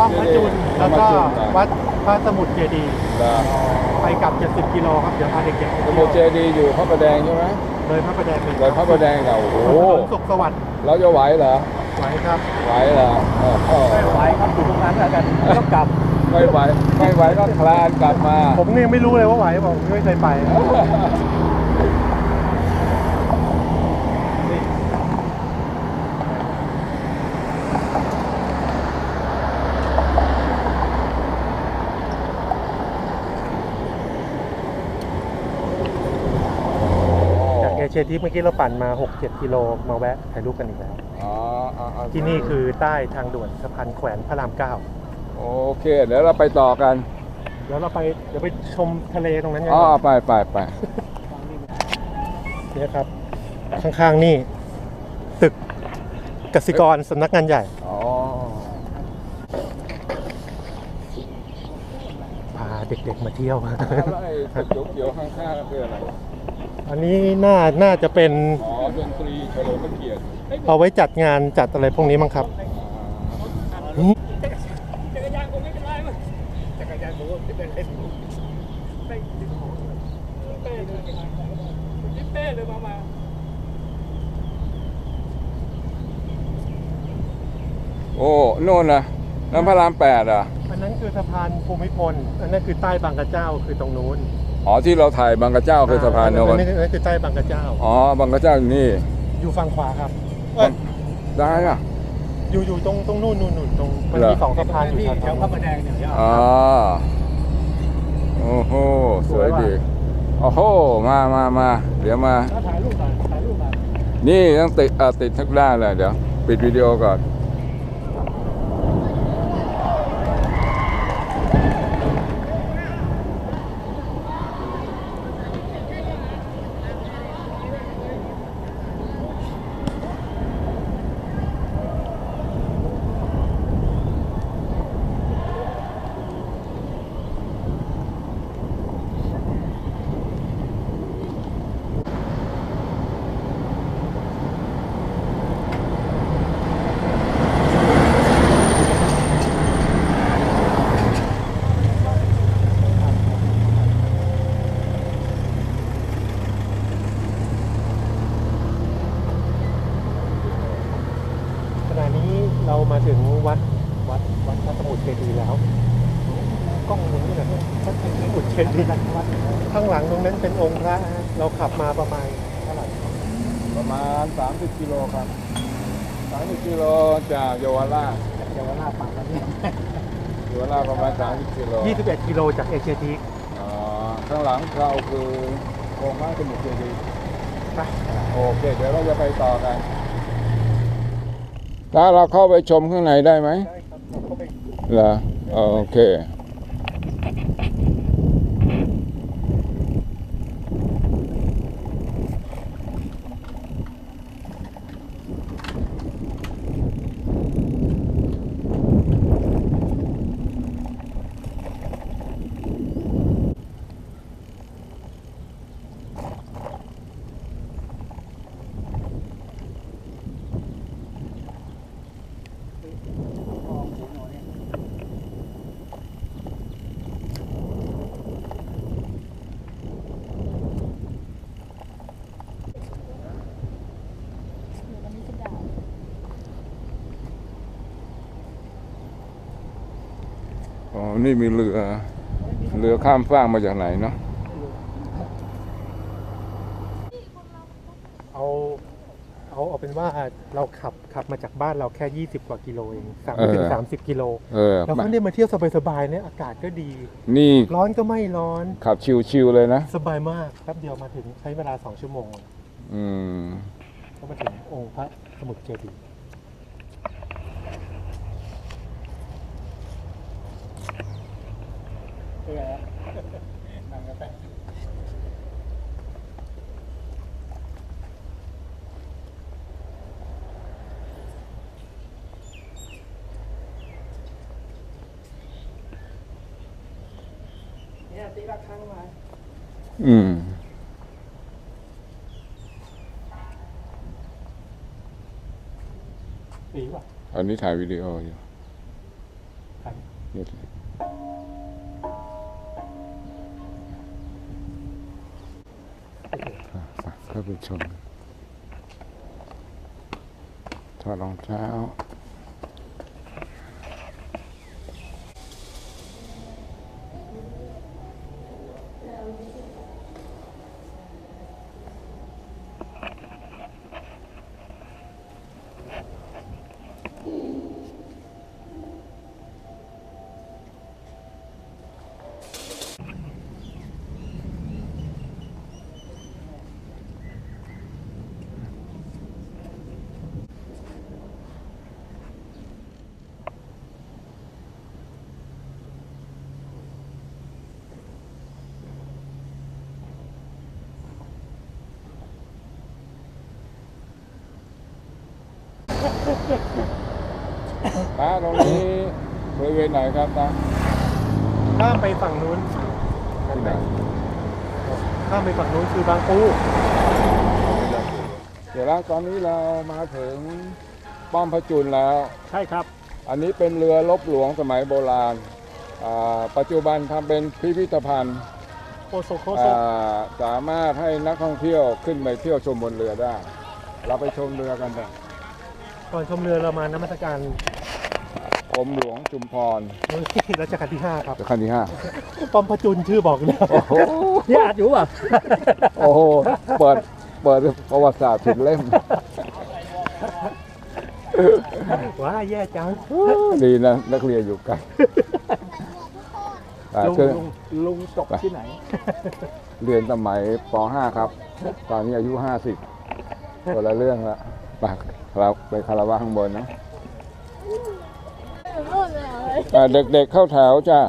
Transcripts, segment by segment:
ป้อมพระจุลแล้วก็วัวัดดพระสมุทรเจดีย์ไปกลับ 70 กิโลครับ เดี๋ยวพาเด็กๆไปสเที่ยวมุทรเจดีย์อยู่พระประแดงใช่ไหมเลยพระประแดงไปเลยพระประแดงเก่าโอ้โหถนนสุขสวัสดิ์เราจะไหวเหรอไหวครับไหวเหรอเออเออไม่ไหวครับอยู่ตรงนั้นแล้วกันก็กลับ ไม่ไหวไม่ไหวก็คลานกลับมา ผมเนี่ยงไม่รู้เลยว่าไหวบอกไม่เคยไป เอเชียทิปเมื่อกี้เราปั่นมา 6-7 กิโลมาแวะถ่ายรูปกันอีกแล้ว อ๋ออ๋ออ๋อที่นี่คือใต้ทางด่วนสะพานแขวนพระรามเก้าโอเค เดี๋ยวเราไปต่อกัน เดี๋ยวเราไปเดี๋ยวไปชมทะเลตรงนั้นกันอ๋อไปไปไปเนี่ยครับ ข้างๆนี่ ตึกกสิกรสำนักงานใหญ่ อ๋อ พาเด็กๆมาเที่ยว แล้วไอ้ตึกเขียวๆข้างๆนั่นคืออะไร อันนี้น่าน่าจะเป็นอ๋อดนตรีเฉลิมพระเกียรติเอาไว้จัดงานจัดอะไรพวกนี้มั้งครับอ่าโอ้โน่นนะน้ำพระรามแปดอะ อันนั้นคือสะพานภูมิพล อันนั้นคือใต้บางกระเจ้าคือตรงนู้น อ๋อที่เราถ่ายบางกระเจ้าคือสะพานโน่อันนนั้นอันนั้นคือใต้บางกระเจ้า อ๋อบางกระเจ้าอยู่นี่ อยู่ฝั่งขวาครับเอ้ยได้อะอยู่อยู่ตรงตรงนู่นนู่นนู่นตรงมันเหรอมีสองสะพานอยู่แถวพระประแดงเนี่ยอ๋อโอ้โหสวยดีโอ้โหมามามาเดี๋ยวมาถ่ายรูปหน่อยถ่ายรูปหน่อยนี่ต้องติดเอ่อติดทุกด้านเลยเดี๋ยว ปิดวิดีโอก่อน ขณะนี้เรามาถึงวัดวัดวัดพระสมุทร เจดีย์แล้วกล้องมุนนี่นะพระสมุทรเจดีย์วัดข้างหลังตรงนั้นเป็นองค์พระฮะเราขับมาประมาณเท่าไหร่ประมาณ 30กิโลครับ30กิโลจากเยาวราชเดี๋ยวหน้าปากกันเนี่ยเยาวราชประมาณ30กิโล21กิโลจากเอเชียทีคอ๋อข้างหลังเราคือองค์พระสมุทรเจดีย์ไปโอเคเดี๋ยวเราจะไปต่อกันถ้าเราเข้าไปชมข้างในได้ไหมได้ครับเราเข้าไป เหร อโอเคอ๋อ นี่มีเรือ เรือข้ามฟากมาจากไหนเนาะ เอา เอาเอาเป็นว่าเราขับขับมาจากบ้านเราแค่ 20 กว่ากิโลเองสามเออถึงสามสิบกิโลเออเราก็ได้มาเที่ยวสบายๆเนี่ยอากาศก็ดี นี่ร้อนก็ไม่ร้อน ขับชิวๆเลยนะ สบายมากแป๊บเดียวมาถึงใช้เวลา2ชั่วโมง อืมก็มาถึงองค์พระสมุทรเจดีย์ เนี่ยตีละครั้งมาอืมปีป่ะอันนี้ถ่ายวิดีโออยู่ถ่ายานผู้ชมถอดรองเท้า ตาตรงนี้บริเวณไหนครับตาข้ามไปฝั่งนู้นที่ไหนข้ามไปฝั่งนู้นคือบางปูเดี๋ยวแล้วตอนนี้เรามาถึงป้อมพระจุลแล้ว ใช่ครับ อันนี้เป็นเรือลบหลวงสมัยโบราณอ่าปัจจุบันทำเป็นพิพิธภัณฑ์โคโซโคโซอ่าสามารถให้นักท่องเที่ยวขึ้นไปเที่ยวชมบนเรือได้ เราไปชมเรือกันเถอะ ก่อนชมเรือเรามานมัสการกรมหลวงชุมพรรัชกาลที่5ครับเดี๋ยวขั้นที่ห้าปอมพระจุลชื่อบอกแล้วโอ้โหนี่อาจอยู่ป่ะโอ้โหเปิดเปิดประวัติศาสตร์ผิดเล่มว้าแย่จังดีนะนักเรียนอยู่กันอ่าลุงคือลุงลุงจบที่ไหน เรียนสมัยป .5 ครับ ตอนนี้อายุ 50คนละเรื่องละ ไปเราไปคาราวะข้างบนนะอ่าเด็กๆเข้าแถวจ้า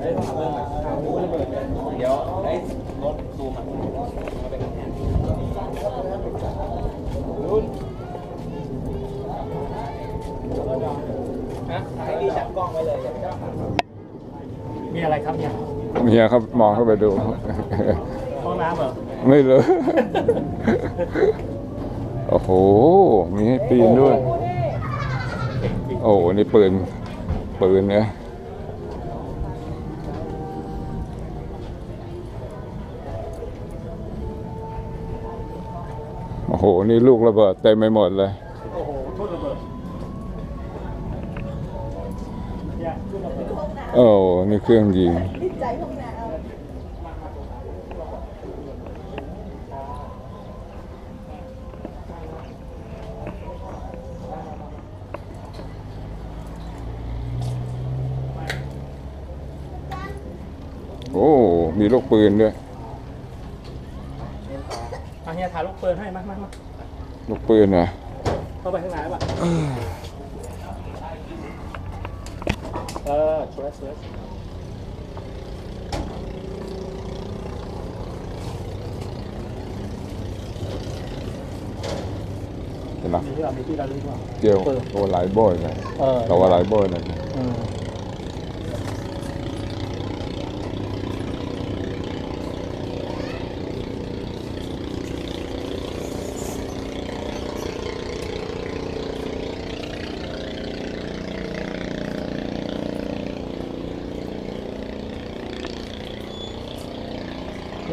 เรื่องเดี๋ยวไอ้รถซูมอะมาเป็นแทนรุ่นนะให้ดีจับกล้องไว้เลยอย่าไปจ้องมีอะไรครับเนี่ยเมียเขามองเข้าไปดู ห้องน้ำเหรอ ไม่เลยโอ้โห มีให้ปีนด้วย โอ้โห นี่ปืน ปืนเนี่ย นี่ลูกระเบิดเต็มไปหมดเลยโอ้โหทุ่นระเบิดเนี่ยทุ่นระเบิดโอ้โหนี่เครื่องยิงโอ้ มีลูกปืนด้วยายลูกปืนให้มามามาลูกปืนเหรอเข้าไปข้างในป่ะเออช่วยช่วยเห็นไหมมีที่เรามีที่เราลึกว่าเกี่ยวตัวหลายโบยเลยเออตัวหลายโบยเลยเอ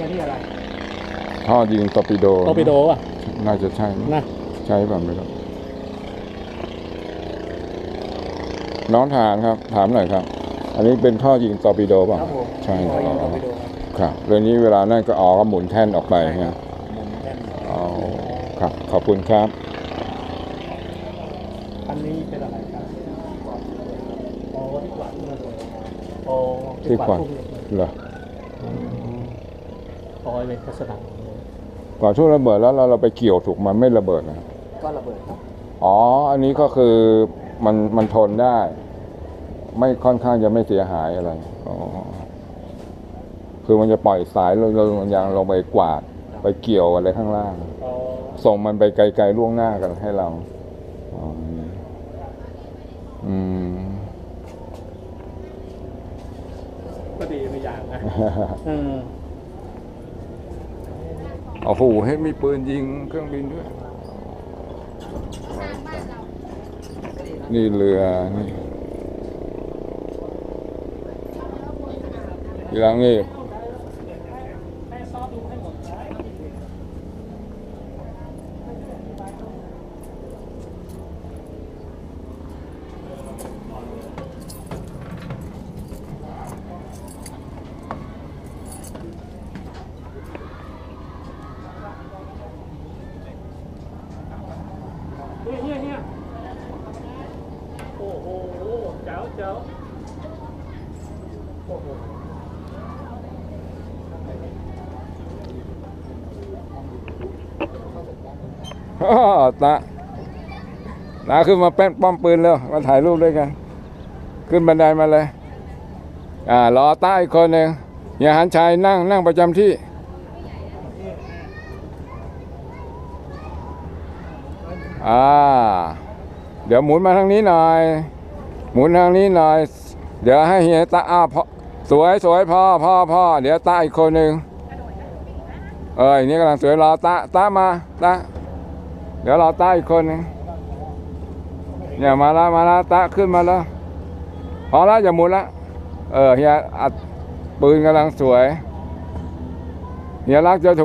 อเนี่ยนี่อะไร ท่อยิงตอร์ปิโดโตปิโดอะน่าจะใช่นะนะใช่แบบไม่รู้น้องทหารครับ ถามหน่อยครับ อันนี้เป็นท่อยิงตอร์ปิโดเปล่ะครับผมใช่พอยิงอ๋อเข้าไปดูครับครับเรื่องนี้เวลานั่นก็ออกก็หมุนแท่นออกไปฮะหมุนแท่นอ๋อครับ ขอบคุณครับ อันนี้เป็นอะไรครับอ๋อที่ขวัญเลยอ๋อที่ขวัญพุ่งเลยเหรอ อ๋อเป็นลักษณะของมันก่อนช่วงระเบิดแล้วเราเราไปเกี่ยวถูกมันไม่ระเบิดนะก็ระเบิดครับอ๋อ อันนี้ก็คือมันมันทนได้ ไม่ค่อนข้างจะไม่เสียหายอะไรอ๋อคือมันจะปล่อยสายเราเรายางลงไปกวาด ไปเกี่ยวอะไรข้างล่างอ๋อส่งมันไปไกลๆล่วงหน้ากันให้เราอ๋ออืมก็ดีไปอย่างนะเออ โอ้โหให้มีปืนยิงเครื่องบินด้วย นี่เรือนี่ทีหลังนี่ เฮียเฮียเฮียโอ้โหเจ๋วเจ๋วโอ้โห อ้อ ตาตาขึ้นมาแป้นป้อมปืนแล้วมาถ่ายรูปด้วยกัน ขึ้นบันไดมาเลย อ่ารอต้าอีกคนหนึ่งอย่าหันชายนั่งนั่งประจำที่อ่าเดี๋ยวหมุนมาทางนี้หน่อย หมุนทางนี้หน่อย เดี๋ยวให้เฮียตาอ้าพอสวยสวยพ่อพ่อพ่อเดี๋ยวตาอีกคนหนึ่งเอ้ยนี่กำลังสวยรอตาตามาตา เดี๋ยวเราตาอีกคนนึงเนี่ยมาละมาละตาขึ้นมาแล้วพอแล้วอย่าหมุนละเออเฮียอัดปืนกำลังสวยเฮียรักจะถูก